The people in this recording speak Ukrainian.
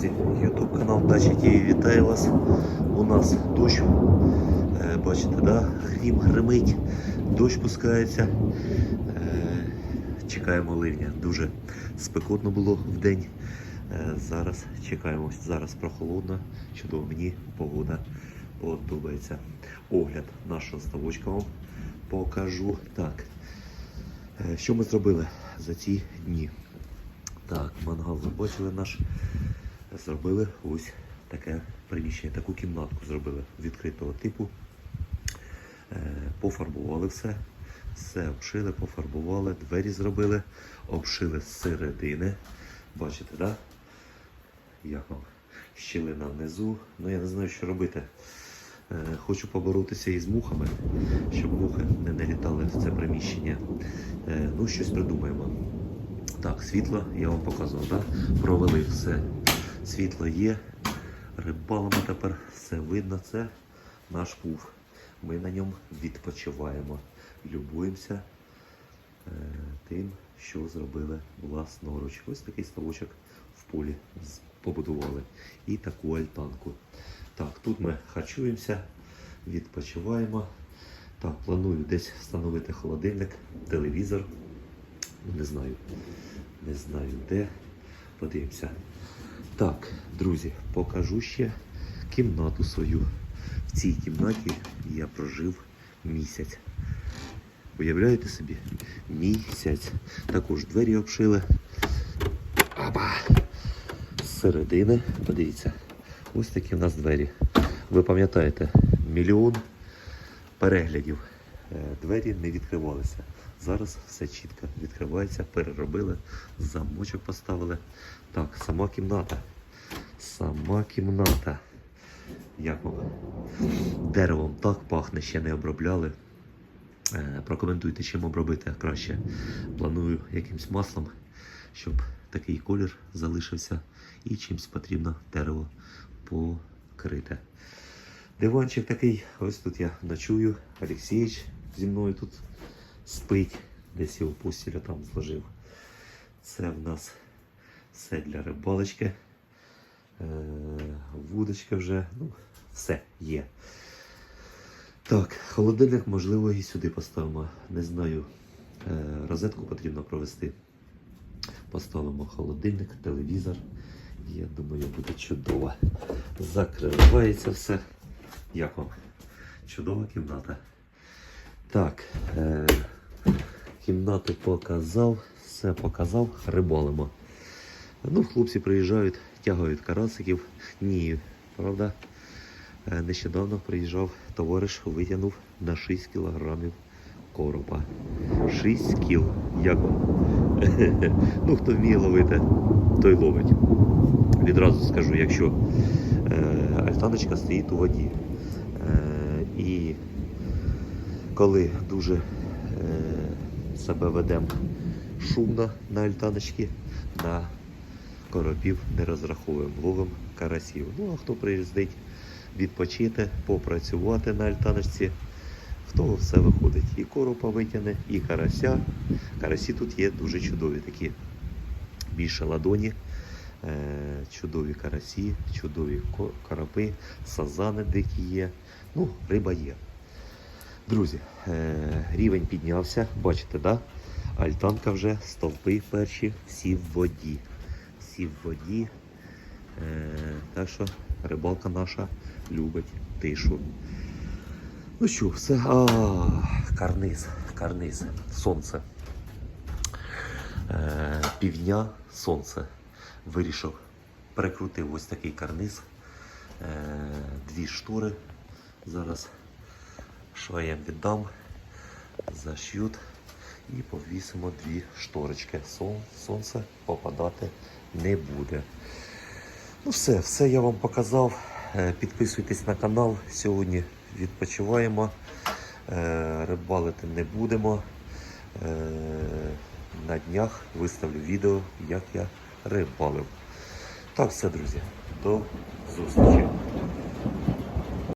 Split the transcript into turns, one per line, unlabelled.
друзі, YouTube канал Дача ТВ вітаю вас. У нас дощ. Е, Бачите, да? грім гримить, дощ пускається. Е, Чекаємо ливня. Дуже спекотно було в день. Е, Зараз чекаємо. Зараз прохолодно. Чудово, мені погода подобається. Огляд нашого ставочка вам покажу. Так. Що ми зробили за ці дні? Так, мангал ви бачили наш. Зробили ось таке приміщення, таку кімнатку зробили відкритого типу. Е, Пофарбували все, все обшили, пофарбували, двері зробили, обшили з середини. Бачите? Да? Як вам? Щілина внизу. Ну я не знаю, що робити. Е, Хочу поборотися із мухами, щоб мухи не налітали в це приміщення. Е, Ну, щось придумаємо. Так, світло я вам показував, да? провели все. Світло є, рибалимо тепер, все видно, це наш пуф. Ми на ньому відпочиваємо, любуємося е, тим, що зробили власноруч. Ось такий ставочок в полі побудували. І таку альтанку. Так, тут ми харчуємося, відпочиваємо. Так, планую десь встановити холодильник, телевізор. Ну, Не знаю. Не знаю де. Подивимося. Так, друзі, покажу ще кімнату свою. В цій кімнаті я прожив місяць. Уявляєте собі? Місяць. Також двері обшили. Аба! З середини, подивіться, ось такі в нас двері. Ви пам'ятаєте, мільйон переглядів. Е, Двері не відкривалися. Зараз все чітко відкривається, переробили, замочок поставили. Так, сама кімната. Сама кімната. Як вам? Деревом так пахне, ще не обробляли. Е, Прокоментуйте, чим обробити краще. Планую якимсь маслом, щоб такий колір залишився і чимсь потрібно дерево покрити. Диванчик такий, ось тут я ночую. Олексійович зі мною тут спить, десь його постіля там зложив. Це в нас все для рибалочки. Е, вудочка вже, ну, все є. Так, холодильник, можливо, і сюди поставимо. Не знаю. Е, розетку потрібно провести. Поставимо холодильник, телевізор. Я думаю, буде чудово. Закривається все. Як вам? Чудова кімната. Так, е, кімнату показав, все показав, рибалимо. Ну, хлопці приїжджають, тягають карасиків. Ні, правда. Е, Нещодавно приїжджав товариш, витягнув на 6 кілограмів коропа. 6 кіл. Як вам? ну, хто вміє ловити, той ловить. Відразу скажу, якщо е, альтаночка стоїть у воді. Е, і коли дуже е, себе ведемо шумно на альтаночці, на коропів не розраховуємо, ловимо карасів. Ну а хто приїздить відпочити, попрацювати на альтаночці, в того все виходить. І коропа витягне, і карася. Карасі тут є дуже чудові такі. Більше ладоні, е, чудові карасі, чудові ко- сазани дикі є. Ну, риба є. Друзі, е, рівень піднявся, бачите, да? Альтанка вже, стовпи перші, всі в воді. Всі в воді. Е, так що рибалка наша любить тишу. Ну що, все. А, карниз, карниз, сонце. Е, півдня сонце. Вирішив, перекрутив ось такий карниз. Дві штори. Зараз швеям віддам, зашьют і повісимо дві шторочки. Сон, сонце попадати не буде. Ну все, все я вам показав. Е, Підписуйтесь на канал. Сьогодні відпочиваємо. Е, Рибалити не будемо. Е, На днях виставлю відео, як я рибалив. Так, все, друзі. До зустрічі.